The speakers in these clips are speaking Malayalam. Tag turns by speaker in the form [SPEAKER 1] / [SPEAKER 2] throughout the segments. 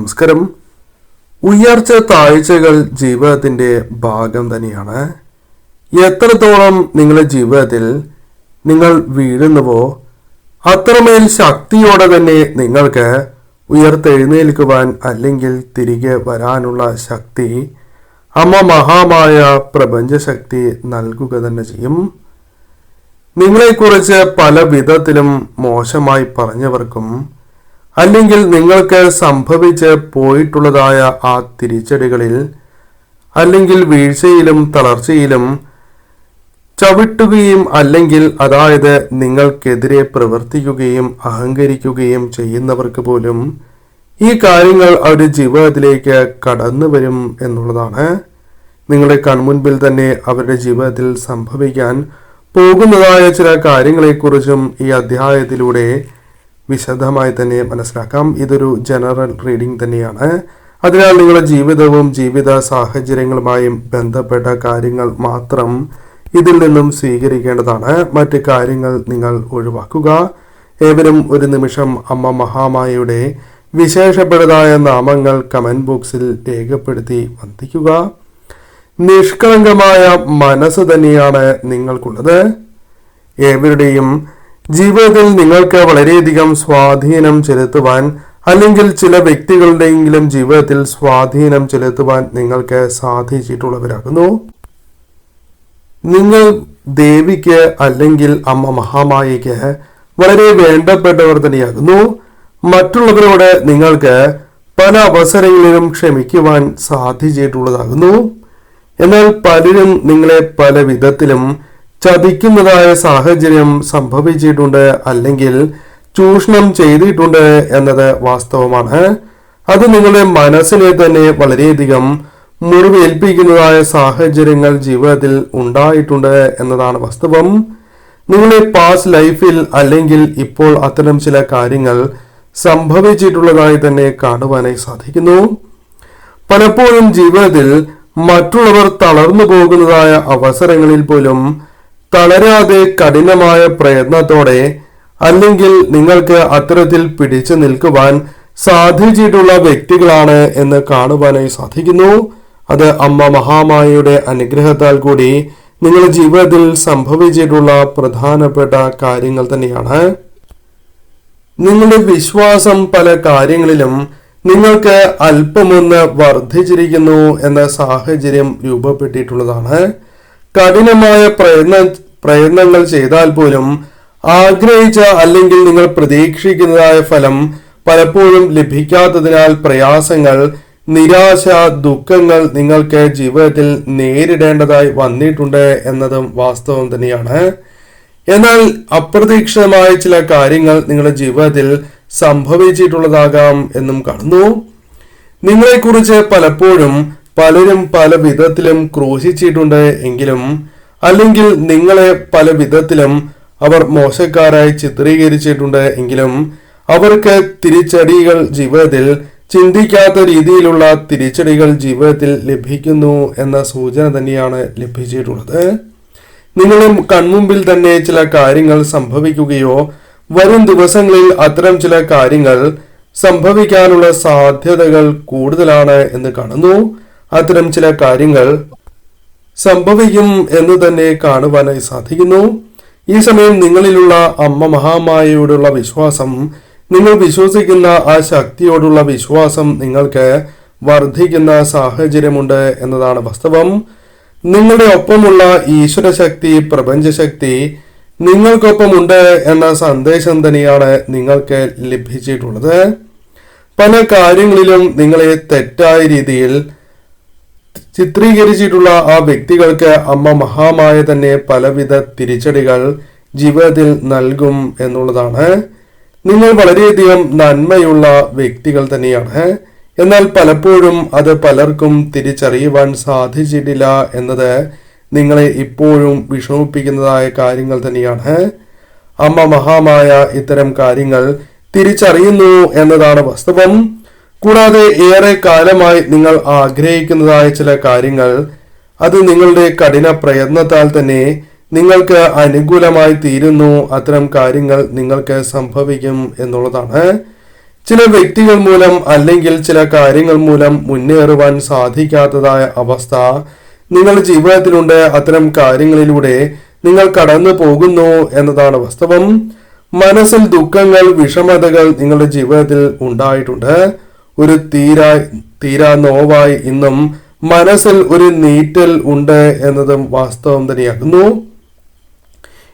[SPEAKER 1] നമസ്കാരം. ഉയർച്ച താഴ്ചകൾ ജീവിതത്തിന്റെ ഭാഗം തന്നെയാണ്. എത്രത്തോളം നിങ്ങളുടെ ജീവിതത്തിൽ നിങ്ങൾ വീഴുന്നുവോ അത്രമേൽ ശക്തിയോടെ തന്നെ നിങ്ങൾക്ക് ഉയർത്തെഴുന്നേൽക്കുവാൻ അല്ലെങ്കിൽ തിരികെ വരാനുള്ള ശക്തി അമ്മ മഹാമായ പ്രപഞ്ചശക്തി നൽകുക തന്നെ ചെയ്യും. നിങ്ങളെക്കുറിച്ച് പല വിധത്തിലും മോശമായി പറഞ്ഞവർക്കും അല്ലെങ്കിൽ നിങ്ങൾക്ക് സംഭവിച്ച് പോയിട്ടുള്ളതായ ആ തിരിച്ചടികളിൽ അല്ലെങ്കിൽ വീഴ്ചയിലും തളർച്ചയിലും ചവിട്ടുകയും അല്ലെങ്കിൽ അതായത് നിങ്ങൾക്കെതിരെ പ്രവർത്തിക്കുകയും അഹങ്കരിക്കുകയും ചെയ്യുന്നവർക്ക് പോലും ഈ കാര്യങ്ങൾ അവരുടെ ജീവിതത്തിലേക്ക് കടന്നു വരും എന്നുള്ളതാണ്. നിങ്ങളുടെ കൺമുൻപിൽ തന്നെ അവരുടെ ജീവിതത്തിൽ സംഭവിക്കാൻ പോകുന്നതായ ചില കാര്യങ്ങളെക്കുറിച്ചും ഈ അധ്യായത്തിലൂടെ വിശദമായി തന്നെ മനസ്സിലാക്കാം. ഇതൊരു ജനറൽ റീഡിംഗ് തന്നെയാണ്. അതിനാൽ നിങ്ങളുടെ ജീവിതവും ജീവിത സാഹചര്യങ്ങളുമായും ബന്ധപ്പെട്ട കാര്യങ്ങൾ മാത്രം ഇതിൽ നിന്നും സ്വീകരിക്കേണ്ടതാണ്. മറ്റ് കാര്യങ്ങൾ നിങ്ങൾ ഒഴിവാക്കുക. ഏവരും ഒരു നിമിഷം അമ്മ മഹാമായയുടെ വിശേഷപ്പെടുതായ നാമങ്ങൾ കമന്റ് ബോക്സിൽ രേഖപ്പെടുത്തി വന്ദിക്കുക. നിഷ്കളങ്കമായ മനസ്സ് തന്നെയാണ് നിങ്ങൾക്കുള്ളത്. ഏവരുടെയും ജീവിതത്തിൽ നിങ്ങൾക്ക് വളരെയധികം സ്വാധീനം ചെലുത്തുവാൻ അല്ലെങ്കിൽ ചില വ്യക്തികളുടെയെങ്കിലും ജീവിതത്തിൽ സ്വാധീനം ചെലുത്തുവാൻ നിങ്ങൾക്ക് സാധിച്ചിട്ടുള്ളവരാകുന്നു. നിങ്ങൾ ദേവിക്ക് അല്ലെങ്കിൽ അമ്മ മഹാമായിക്ക് വളരെ വേണ്ടപ്പെട്ടവർ തന്നെയാകുന്നു. മറ്റുള്ളവരോട് നിങ്ങൾക്ക് പല അവസരങ്ങളിലും ക്ഷമിക്കുവാൻ സാധിച്ചിട്ടുള്ളതാകുന്നു. എന്നാൽ പലരും നിങ്ങളെ പല വിധത്തിലും ചതിക്കുന്നതായ സാഹചര്യം സംഭവിച്ചിട്ടുണ്ട് അല്ലെങ്കിൽ ചൂഷണം ചെയ്തിട്ടുണ്ട് എന്നത് വാസ്തവമാണ്. അത് നിങ്ങളുടെ മനസ്സിനെ തന്നെ വളരെയധികം മുറിവേൽപ്പിക്കുന്നതായ സാഹചര്യങ്ങൾ ജീവിതത്തിൽ ഉണ്ടായിട്ടുണ്ട് എന്നതാണ് വാസ്തവം. നിങ്ങളുടെ പാസ്റ്റ് ലൈഫിൽ അല്ലെങ്കിൽ ഇപ്പോൾ അത്തരം ചില കാര്യങ്ങൾ സംഭവിച്ചിട്ടുള്ളതായി തന്നെ കാണുവാനായി സാധിക്കുന്നു. പലപ്പോഴും ജീവിതത്തിൽ മറ്റുള്ളവർ തളർന്നു പോകുന്നതായ അവസരങ്ങളിൽ പോലും തളരാതെ കഠിനമായ പ്രയത്നത്തോടെ അല്ലെങ്കിൽ നിങ്ങൾക്ക് അത്തരത്തിൽ പിടിച്ചു നിൽക്കുവാൻ സാധിച്ചിട്ടുള്ള വ്യക്തികളാണ് എന്ന് കാണുവാനായി സാധിക്കുന്നു. അത് അമ്മ മഹാമായയുടെ അനുഗ്രഹത്താൽ കൂടി നിങ്ങളുടെ ജീവിതത്തിൽ സംഭവിച്ചിട്ടുള്ള പ്രധാനപ്പെട്ട കാര്യങ്ങൾ തന്നെയാണ്. നിങ്ങളുടെ വിശ്വാസം പല കാര്യങ്ങളിലും നിങ്ങൾക്ക് അല്പമൊന്ന് വർദ്ധിച്ചിരിക്കുന്നു എന്ന സാഹചര്യം രൂപപ്പെട്ടിട്ടുള്ളതാണ്. കഠിനമായ പ്രയത്ന പ്രയത്നങ്ങൾ ചെയ്താൽ പോലും ആഗ്രഹിച്ച അല്ലെങ്കിൽ നിങ്ങൾ പ്രതീക്ഷിക്കുന്നതായ ഫലം പലപ്പോഴും ലഭിക്കാത്തതിനാൽ പ്രയാസങ്ങൾ നിരാശ ദുഃഖങ്ങൾ നിങ്ങൾക്ക് ജീവിതത്തിൽ നേരിടേണ്ടതായി വന്നിട്ടുണ്ട് എന്നതും വാസ്തവം തന്നെയാണ്. എന്നാൽ അപ്രതീക്ഷിതമായ ചില കാര്യങ്ങൾ നിങ്ങളുടെ ജീവിതത്തിൽ സംഭവിച്ചിട്ടുള്ളതാകാം എന്നും കാണുന്നു. നിങ്ങളെക്കുറിച്ച് പലപ്പോഴും പലരും പല വിധത്തിലും ക്രൂശിച്ചിട്ടുണ്ട് എങ്കിലും അല്ലെങ്കിൽ നിങ്ങളെ പല വിധത്തിലും അവർ മോശക്കാരായി ചിത്രീകരിച്ചിട്ടുണ്ട് എങ്കിലും അവർക്ക് തിരിച്ചടികൾ ജീവിതത്തിൽ ചിന്തിക്കാത്ത രീതിയിലുള്ള തിരിച്ചടികൾ ജീവിതത്തിൽ ലഭിക്കുന്നു എന്ന സൂചന തന്നെയാണ് ലഭിച്ചിട്ടുള്ളത്. നിങ്ങളെ കൺമുമ്പിൽ തന്നെ ചില കാര്യങ്ങൾ സംഭവിക്കുകയോ വരും ദിവസങ്ങളിൽ അത്തരം ചില കാര്യങ്ങൾ സംഭവിക്കാനുള്ള സാധ്യതകൾ കൂടുതലാണ് എന്ന് കാണുന്നു. അത്തരം ചില കാര്യങ്ങൾ സംഭവിക്കും എന്ന് തന്നെ കാണുവാനായി സാധിക്കുന്നു. ഈ സമയം നിങ്ങളിലുള്ള അമ്മ മഹാമായയോടുള്ള വിശ്വാസം നിങ്ങൾ വിശ്വസിക്കുന്ന ആ ശക്തിയോടുള്ള വിശ്വാസം നിങ്ങൾക്ക് വർദ്ധിക്കുന്ന സാഹചര്യമുണ്ട് എന്നതാണ് വാസ്തവം. നിങ്ങളുടെ ഒപ്പമുള്ള ഈശ്വരശക്തി പ്രപഞ്ചശക്തി നിങ്ങൾക്കൊപ്പമുണ്ട് എന്ന സന്ദേശം തന്നെയാണ് നിങ്ങൾക്ക് ലഭിച്ചിട്ടുള്ളത്. പല കാര്യങ്ങളിലും നിങ്ങളെ തെറ്റായ രീതിയിൽ ചിത്രീകരിച്ചിട്ടുള്ള ആ വ്യക്തികൾക്ക് അമ്മ മഹാമായ തന്നെ പലവിധ തിരിച്ചടികൾ ജീവിതത്തിൽ നൽകും എന്നുള്ളതാണ്. നിങ്ങൾ വളരെയധികം നന്മയുള്ള വ്യക്തികൾ തന്നെയാണ്. എന്നാൽ പലപ്പോഴും അത് പലർക്കും തിരിച്ചറിയുവാൻ സാധിച്ചിട്ടില്ല എന്നത് നിങ്ങളെ ഇപ്പോഴും വിഷമിപ്പിക്കുന്നതായ കാര്യങ്ങൾ തന്നെയാണ്. അമ്മ മഹാമായ ഇത്തരം കാര്യങ്ങൾ തിരിച്ചറിയുന്നു എന്നതാണ് വാസ്തവം. കൂടാതെ ഏറെ കാലമായി നിങ്ങൾ ആഗ്രഹിക്കുന്നതായ ചില കാര്യങ്ങൾ അത് നിങ്ങളുടെ കഠിന പ്രയത്നത്താൽ തന്നെ നിങ്ങൾക്ക് അനുകൂലമായി തീരുന്നു. അത്തരം കാര്യങ്ങൾ നിങ്ങൾക്ക് സംഭവിക്കും എന്നുള്ളതാണ്. ചില വ്യക്തികൾ മൂലം അല്ലെങ്കിൽ ചില കാര്യങ്ങൾ മൂലം മുന്നേറുവാൻ സാധിക്കാത്തതായ അവസ്ഥ നിങ്ങളുടെ ജീവിതത്തിലുണ്ട്. അത്തരം കാര്യങ്ങളിലൂടെ നിങ്ങൾ കടന്നു പോകുന്നു എന്നതാണ് വാസ്തവം. മനസ്സിൽ ദുഃഖങ്ങൾ വിഷമതകൾ നിങ്ങളുടെ ജീവിതത്തിൽ ഉണ്ടായിട്ടുണ്ട്. ഒരു തീരാ തീരാ നോവായി ഇന്നും മനസ്സിൽ ഒരു നീറ്റൽ ഉണ്ട് എന്നതും വാസ്തവം തന്നെയാകുന്നു.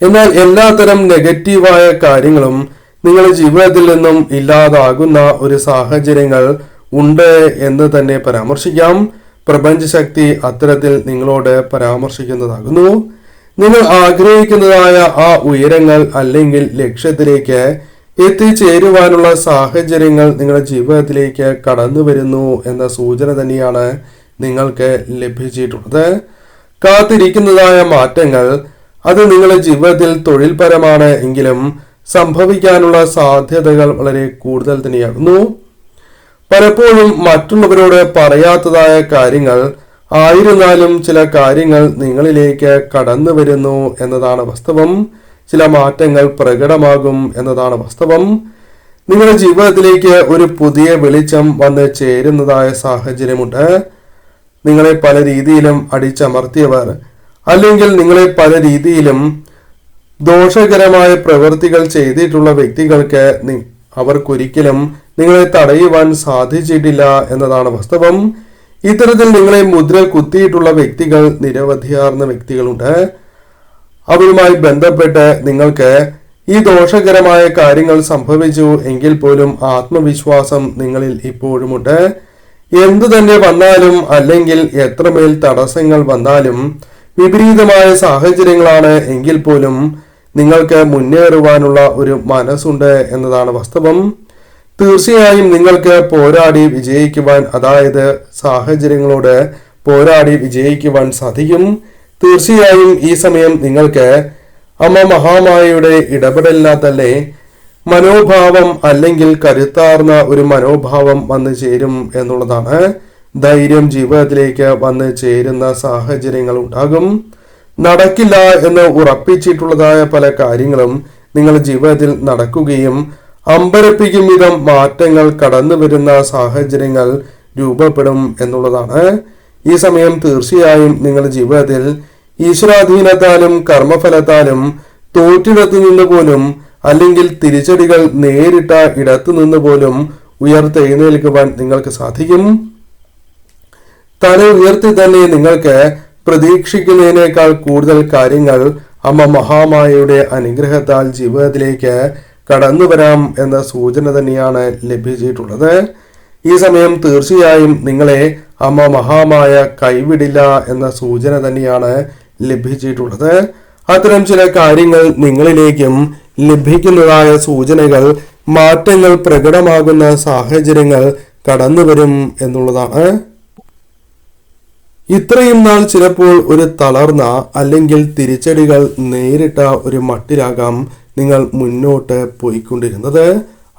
[SPEAKER 1] എന്നാൽ എല്ലാത്തരം നെഗറ്റീവായ കാര്യങ്ങളും നിങ്ങളുടെ ജീവിതത്തിൽ നിന്നും ഇല്ലാതാകുന്ന ഒരു സാഹചര്യങ്ങൾ ഉണ്ട് എന്ന് തന്നെ പരാമർശിക്കാം. പ്രപഞ്ചശക്തി അത്തരത്തിൽ നിങ്ങളോട് പരാമർശിക്കുന്നതാകുന്നു. നിങ്ങൾ ആഗ്രഹിക്കുന്നതായ ആ ഉയരങ്ങൾ അല്ലെങ്കിൽ ലക്ഷ്യത്തിലേക്ക് എത്തിച്ചേരുവാനുള്ള സാഹചര്യങ്ങൾ നിങ്ങളുടെ ജീവിതത്തിലേക്ക് കടന്നു വരുന്നു എന്ന സൂചന തന്നെയാണ് നിങ്ങൾക്ക് ലഭിച്ചിട്ടുള്ളത്. കാത്തിരിക്കുന്നതായ മാറ്റങ്ങൾ അത് നിങ്ങളുടെ ജീവിതത്തിൽ തൊഴിൽപരമാണ് എങ്കിലും സംഭവിക്കാനുള്ള സാധ്യതകൾ വളരെ കൂടുതൽ തന്നെയാകുന്നു. പലപ്പോഴും മറ്റുള്ളവരോട് പറയാത്തതായ കാര്യങ്ങൾ ആയിരുന്നാലും ചില കാര്യങ്ങൾ നിങ്ങളിലേക്ക് കടന്നു വരുന്നു എന്നതാണ് വാസ്തവം. ചില മാറ്റങ്ങൾ പ്രകടമാകും എന്നതാണ് വാസ്തവം. നിങ്ങളുടെ ജീവിതത്തിലേക്ക് ഒരു പുതിയ വെളിച്ചം വന്ന് ചേരുന്നതായ സാഹചര്യമുണ്ട്. നിങ്ങളെ പല രീതിയിലും അടിച്ചമർത്തിയവർ അല്ലെങ്കിൽ നിങ്ങളെ പല രീതിയിലും ദോഷകരമായ പ്രവൃത്തികൾ ചെയ്തിട്ടുള്ള വ്യക്തികൾക്ക് അവർക്കൊരിക്കലും നിങ്ങളെ തടയുവാൻ സാധിച്ചിട്ടില്ല എന്നതാണ് വാസ്തവം. ഇത്തരത്തിൽ നിങ്ങളെ മുദ്ര കുത്തിയിട്ടുള്ള വ്യക്തികൾ നിരവധിയാർന്ന വ്യക്തികളുണ്ട്. അവരുമായി ബന്ധപ്പെട്ട് നിങ്ങൾക്ക് ഈ ദോഷകരമായ കാര്യങ്ങൾ സംഭവിച്ചു എങ്കിൽ പോലും ആത്മവിശ്വാസം നിങ്ങളിൽ ഇപ്പോഴുമുണ്ട്. എന്തു തന്നെ വന്നാലും അല്ലെങ്കിൽ എത്രമേൽ തടസ്സങ്ങൾ വന്നാലും വിപരീതമായ സാഹചര്യങ്ങളാണ് എങ്കിൽ പോലും നിങ്ങൾക്ക് മുന്നേറുവാനുള്ള ഒരു മനസ്സുണ്ട് എന്നതാണ് വാസ്തവം. തീർച്ചയായും നിങ്ങൾക്ക് പോരാടി വിജയിക്കുവാൻ അതായത് സാഹചര്യങ്ങളോട് പോരാടി വിജയിക്കുവാൻ സാധിക്കും. തീർച്ചയായും ഈ സമയം നിങ്ങൾക്ക് അമ്മ മഹാമായയുടെ ഇടപെടലിനകത്തല്ലേ മനോഭാവം അല്ലെങ്കിൽ കരുത്താർന്ന ഒരു മനോഭാവം വന്നു ചേരും എന്നുള്ളതാണ്. ധൈര്യം ജീവിതത്തിലേക്ക് വന്നു ചേരുന്ന സാഹചര്യങ്ങൾ ഉണ്ടാകും. നടക്കില്ല എന്ന് ഉറപ്പിച്ചിട്ടുള്ളതായ പല കാര്യങ്ങളും നിങ്ങളുടെ ജീവിതത്തിൽ നടക്കുകയും അമ്പരപ്പിക്കും വിധം മാറ്റങ്ങൾ കടന്നു വരുന്ന സാഹചര്യങ്ങൾ രൂപപ്പെടും എന്നുള്ളതാണ്. ഈ സമയം തീർച്ചയായും നിങ്ങളുടെ ജീവിതത്തിൽ ഈശ്വരാധീനത്താലും കർമ്മഫലത്താലും തോറ്റിടത്തു നിന്ന് പോലും അല്ലെങ്കിൽ തിരിച്ചടികൾ നേരിട്ട ഇടത്തു നിന്ന് പോലും ഉയർത്തെഴുന്നേൽക്കുവാൻ നിങ്ങൾക്ക് സാധിക്കും. തല ഉയർത്തി തന്നെ നിങ്ങൾക്ക് പ്രതീക്ഷിക്കുന്നതിനേക്കാൾ കൂടുതൽ കാര്യങ്ങൾ അമ്മ മഹാമായയുടെ അനുഗ്രഹത്താൽ ജീവിതത്തിലേക്ക് കടന്നു വരാം എന്ന സൂചന തന്നെയാണ് ലഭിച്ചിട്ടുള്ളത്. ഈ സമയം തീർച്ചയായും നിങ്ങളെ അമ്മ മഹാമായ കൈവിടില്ല എന്ന സൂചന തന്നെയാണ് ലഭിച്ചിട്ടുള്ളത്. അത്തരം ചില കാര്യങ്ങൾ നിങ്ങളിലേക്കും ലഭിക്കുന്നതായ സൂചനകൾ മാറ്റങ്ങൾ പ്രകടമാകുന്ന സാഹചര്യങ്ങൾ കടന്നു വരും എന്നുള്ളതാണ്. ഇത്രയും നാൾ ചിലപ്പോൾ ഒരു തളർന്ന അല്ലെങ്കിൽ തിരിച്ചടികൾ നേരിട്ട ഒരു മട്ടിലാകാം നിങ്ങൾ മുന്നോട്ട് പോയിക്കൊണ്ടിരുന്നത്.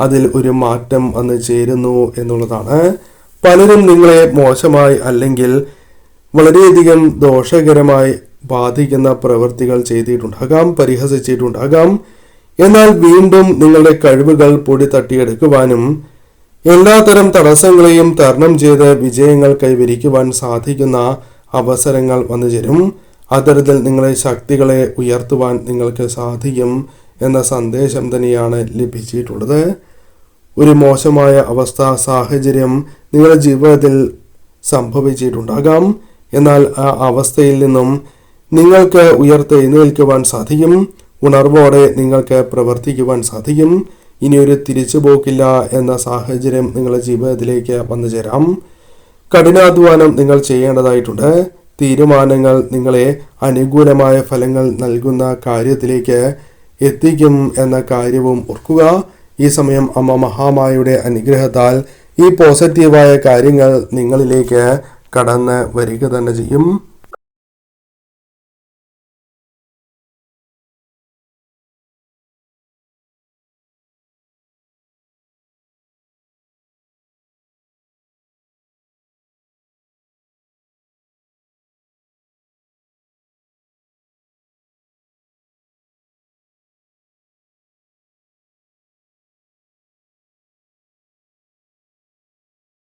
[SPEAKER 1] അതിൽ ഒരു മാറ്റം വന്ന് ചേരുന്നു എന്നുള്ളതാണ്. പലരും നിങ്ങളെ മോശമായി അല്ലെങ്കിൽ വളരെയധികം ദോഷകരമായി ബാധിക്കുന്ന പ്രവൃത്തികൾ ചെയ്തിട്ടുണ്ടാകാം പരിഹസിച്ചിട്ടുണ്ടാകാം എന്നാൽ വീണ്ടും നിങ്ങളുടെ കഴിവുകൾ പൊടി തട്ടിയെടുക്കുവാനും എല്ലാത്തരം തടസ്സങ്ങളെയും തരണം ചെയ്ത് വിജയങ്ങൾ കൈവരിക്കുവാൻ സാധിക്കുന്ന അവസരങ്ങൾ വന്നു ചേരും. അത്തരത്തിൽ നിങ്ങളെ ശക്തികളെ ഉയർത്തുവാൻ നിങ്ങൾക്ക് സാധിക്കും എന്ന സന്ദേശം തന്നെയാണ് ലഭിച്ചിട്ടുള്ളത്. ഒരു മോശമായ അവസ്ഥ സാഹചര്യം നിങ്ങളുടെ ജീവിതത്തിൽ സംഭവിച്ചിട്ടുണ്ടാകാം. എന്നാൽ ആ അവസ്ഥയിൽ നിന്നും നിങ്ങൾക്ക് ഉയർത്തെഴുന്നേൽക്കുവാൻ സാധിക്കും. ഉണർവോടെ നിങ്ങൾക്ക് പ്രവർത്തിക്കുവാൻ സാധിക്കും. ഇനിയൊരു തിരിച്ചുപോക്കില്ല എന്ന സാഹചര്യം നിങ്ങളുടെ ജീവിതത്തിലേക്ക് വന്നു ചേരാം കഠിനാധ്വാനം നിങ്ങൾ ചെയ്യേണ്ടതായിട്ടുണ്ട്. തീരുമാനങ്ങൾ നിങ്ങളെ അനുകൂലമായ ഫലങ്ങൾ നൽകുന്ന കാര്യത്തിലേക്ക് എത്തിക്കും എന്ന കാര്യവും ഓർക്കുക. ഈ സമയം അമ്മ മഹാമായയുടെ അനുഗ്രഹത്താൽ ഈ പോസിറ്റീവായ കാര്യങ്ങൾ നിങ്ങളിലേക്ക് കടന്ന് വരിക തന്നെ ചെയ്യും.